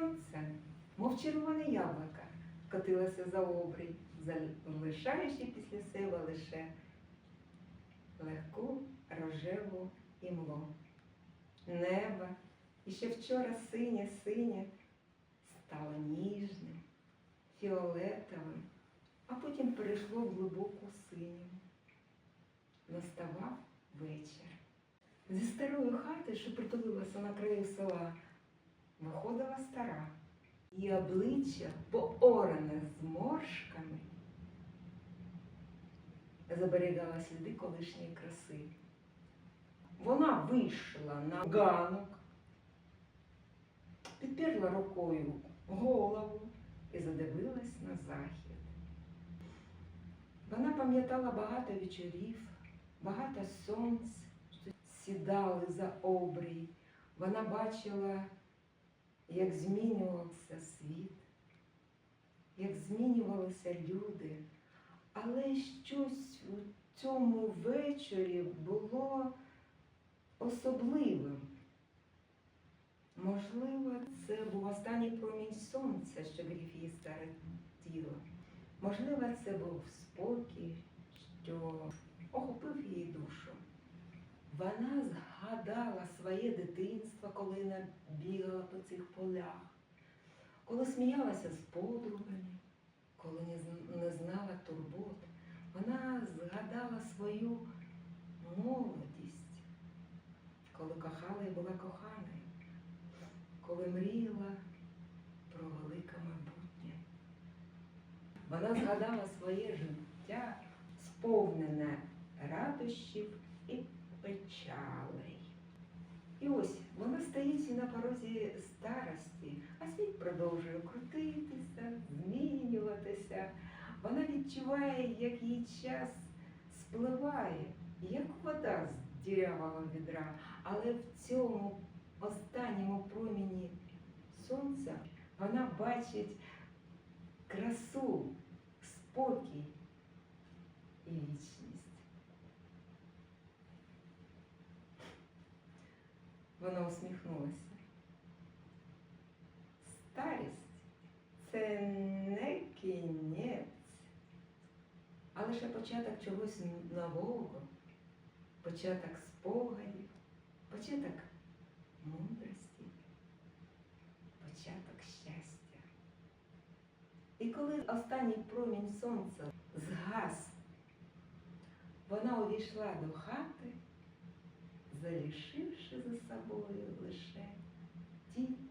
сонце, мов червоне яблуко, котилося за обрій, залишаючи після себе лише легку рожеву імлу. Небо, і ще вчора синє-синє, стало ніжним, фіолетовим, а потім перейшло в глибоку синю. Наставав вечір. Зі старої хати, що притулилася на краю села, виходила стара. Її обличчя, пооране зморшками, заберігала сліди колишньої краси. Вона вийшла на ганок, підперла рукою голову і задивилась на захід. Вона пам'ятала багато вечорів, багато сонць, що сідали за обрій. Вона бачила, як змінювався світ, як змінювалися люди. Але щось у цьому вечорі було особливим. Можливо, це був останній промінь сонця, що грів її старе тіло. Можливо, це був спокій, що охопив її душу. Вона згадала своє дитинство, коли вона бігала по цих полях, коли сміялася з подругами, коли не знала турбот. Вона згадала свою молодість, коли кохала і була коханою, коли мріяла про велике майбутнє. Вона згадала своє життя, сповнене радощів стоїть на порозі старості, а світ продовжує крутитися, змінюватися. Вона відчуває, як її час спливає, як вода з дірявого відра, але в цьому останньому проміні сонця вона бачить красу, спокій і вічність. Вона усміхнулася. Старість це не кінець, а лише початок чогось нового, початок спогадів, початок мудрості, початок щастя. І коли останній промінь сонця згас, вона увійшла до хати, залишивши за собою лише ті.